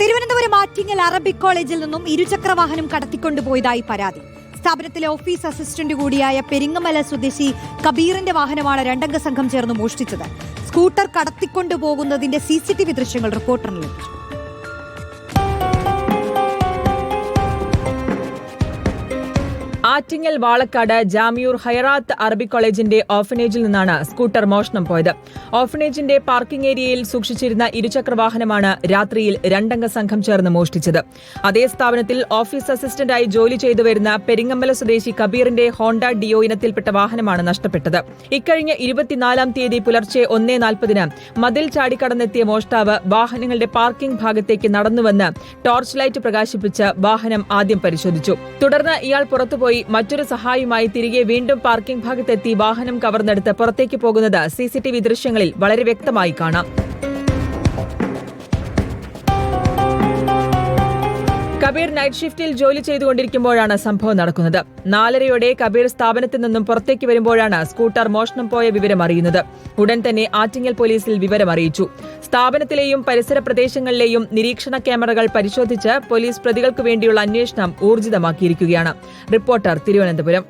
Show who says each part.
Speaker 1: Thiruvananthapuram Attingal Arabic കോളേജിൽ നിന്നും ഇരുചക്ര വാഹനം കടത്തിക്കൊണ്ടുപോയതായി പരാതി. സ്ഥാപനത്തിലെ ഓഫീസ് അസിസ്റ്റന്റ് കൂടിയായ പെരിങ്ങമല സ്വദേശി കബീറിന്റെ വാഹനമാണ് രണ്ടംഗ സംഘം ചേർന്ന് മോഷ്ടിച്ചത്. സ്കൂട്ടർ കടത്തിക്കൊണ്ടുപോകുന്നതിന്റെ സി സി ടി വി ദൃശ്യങ്ങൾ റിപ്പോർട്ടറിന് ലഭിച്ചു.
Speaker 2: ആറ്റിങ്ങൽ വാളക്കാട് ജാമിയൂർ ഹൈറാത്ത് അറബി കോളേജിന്റെ ഓഫനേജിൽ നിന്നാണ് സ്കൂട്ടർ മോഷണം പോയത്. ഓഫനേജിന്റെ പാർക്കിംഗ് ഏരിയയിൽ സൂക്ഷിച്ചിരുന്ന ഇരുചക്ര വാഹനമാണ് രാത്രിയിൽ രണ്ടംഗ സംഘം ചേർന്ന് മോഷ്ടിച്ചത്. അതേ സ്ഥാപനത്തിൽ ഓഫീസ് അസിസ്റ്റന്റായി ജോലി ചെയ്തു വരുന്ന പെരിങ്ങമ്പല സ്വദേശി കബീറിന്റെ ഹോണ്ട ഡിയോ ഇനത്തിൽപ്പെട്ട വാഹനമാണ് നഷ്ടപ്പെട്ടത്. ഇക്കഴിഞ്ഞ ഇരുപത്തിനാലാം തീയതി പുലർച്ചെ ഒന്നേ നാൽപ്പതിന് മതിൽ ചാടിക്കടന്നെത്തിയ മോഷ്ടാവ് വാഹനങ്ങളുടെ പാർക്കിംഗ് ഭാഗത്തേക്ക് നടന്നുവന്ന് ടോർച്ച് ലൈറ്റ് പ്രകാശിപ്പിച്ച് വാഹനം ആദ്യം പരിശോധിച്ചു. തുടർന്ന് ഇയാൾ പുറത്തുപോയി മറ്റൊരു സഹായിയുമായി തിരികെ വീണ്ടും പാർക്കിംഗ് ഭാഗത്തെത്തി വാഹനം കവർന്നെടുത്ത് പുറത്തേക്ക് പോകുന്നത് സിസിടിവി ദൃശ്യങ്ങളിൽ വളരെ വ്യക്തമായി കാണാം. കബീർ നൈറ്റ് ഷിഫ്റ്റിൽ ജോലി ചെയ്തുകൊണ്ടിരിക്കുമ്പോഴാണ് സംഭവം നടക്കുന്നത്. നാലരയോടെ കബീർ സ്ഥാപനത്തിൽ നിന്നും പുറത്തേക്ക് വരുമ്പോഴാണ് സ്കൂട്ടർ മോഷണം പോയ വിവരം അറിയുന്നത്. ഉടൻ തന്നെ ആറ്റിങ്ങൽ പോലീസിൽ വിവരം അറിയിച്ചു. സ്ഥാപനത്തിലെയും പരിസര പ്രദേശങ്ങളിലെയും നിരീക്ഷണ ക്യാമറകൾ പരിശോധിച്ച് പോലീസ് പ്രതികൾക്ക് വേണ്ടിയുള്ള അന്വേഷണം ഊർജിതമാക്കിയിരിക്കുകയാണ്. റിപ്പോർട്ടർ തിരുവനന്തപുരം.